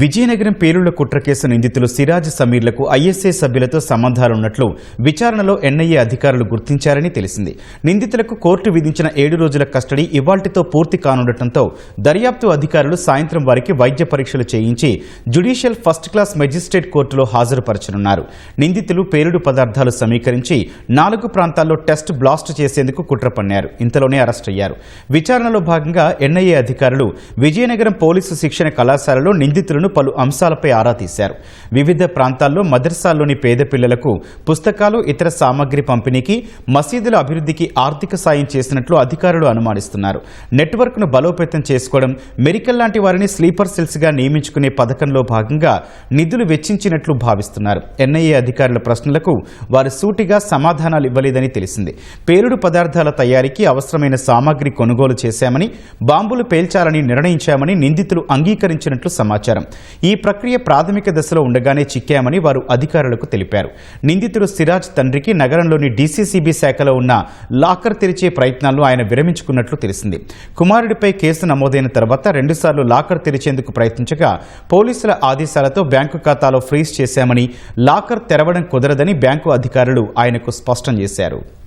విజయనగరం పేలుళ్ళ కుట్ర కేసు నిందితులు సిరాజ్ సమీర్లకు ఐఎస్ఏ సభ్యులతో సంబంధాలున్నట్లు విచారణలో ఎన్ఐఏ అధికారులు గుర్తించారని తెలిసింది. నిందితులకు కోర్టు విధించిన ఏడు రోజుల కస్టడీ ఇవాల్టితో పూర్తి కానుండటంతో దర్యాప్తు అధికారులు సాయంత్రం వారికి వైద్య పరీక్షలు చేయించి జ్యుడిషియల్ ఫస్ట్ క్లాస్ మెజిస్ట్రేట్ కోర్టులో హాజరుపరచనున్నారు. నిందితులు పేలుడు పదార్థాలు సమీకరించి నాలుగు ప్రాంతాల్లో టెస్ట్ బ్లాస్ట్ చేసేందుకు కుట్ర పన్నారు. ఇంతలోనే అరెస్ట్ అయ్యారు. విచారణలో భాగంగా ఎన్ఐఏ అధికారులు విజయనగరం పోలీసు శిక్షణ కళాశాలలో నిందితులను పలు అంశాలపై ఆరా తీశారు. వివిధ ప్రాంతాల్లో మదర్సాల్లోని పేద పిల్లలకు పుస్తకాలు ఇతర సామగ్రి పంపిణీకి మసీదుల అభివృద్ధికి ఆర్థిక సాయం చేసినట్లు అధికారులు అనుమానిస్తున్నారు. నెట్వర్క్ను బలోపేతం చేసుకోవడం మెరికల్ లాంటి వారిని స్లీపర్ సెల్స్గా నియమించుకునే పథకంలో భాగంగా నిధులు వెచ్చించినట్లు భావిస్తున్నారు. ఎన్ఐఏ అధికారుల ప్రశ్నలకు వారు సూటిగా సమాధానాలు ఇవ్వలేదని తెలిసింది. పేలుడు పదార్థాల తయారీకి అవసరమైన సామాగ్రి కొనుగోలు చేశామని బాంబులు పేల్చాలని నిర్ణయించామని నిందితులు అంగీకరించినట్లు సమాచారం. ఈ ప్రక్రియ ప్రాథమిక దశలో ఉండగానే చిక్కామని వారు అధికారులకు తెలిపారు. నిందితుడు సిరాజ్ తండ్రికి నగరంలోని డీసీసీబీ శాఖలో ఉన్న లాకర్ తెరిచే ప్రయత్నాల్లో ఆయన విరమించుకున్నట్లు తెలిసింది. కుమారుడిపై కేసు నమోదైన తర్వాత రెండుసార్లు లాకర్ తెరిచేందుకు ప్రయత్నించగా పోలీసుల ఆదేశాలతో బ్యాంకు ఖాతాలో ఫ్రీజ్ చేశామని లాకర్ తెరవడం కుదరదని బ్యాంకు అధికారులు ఆయనకు స్పష్టం చేశారు.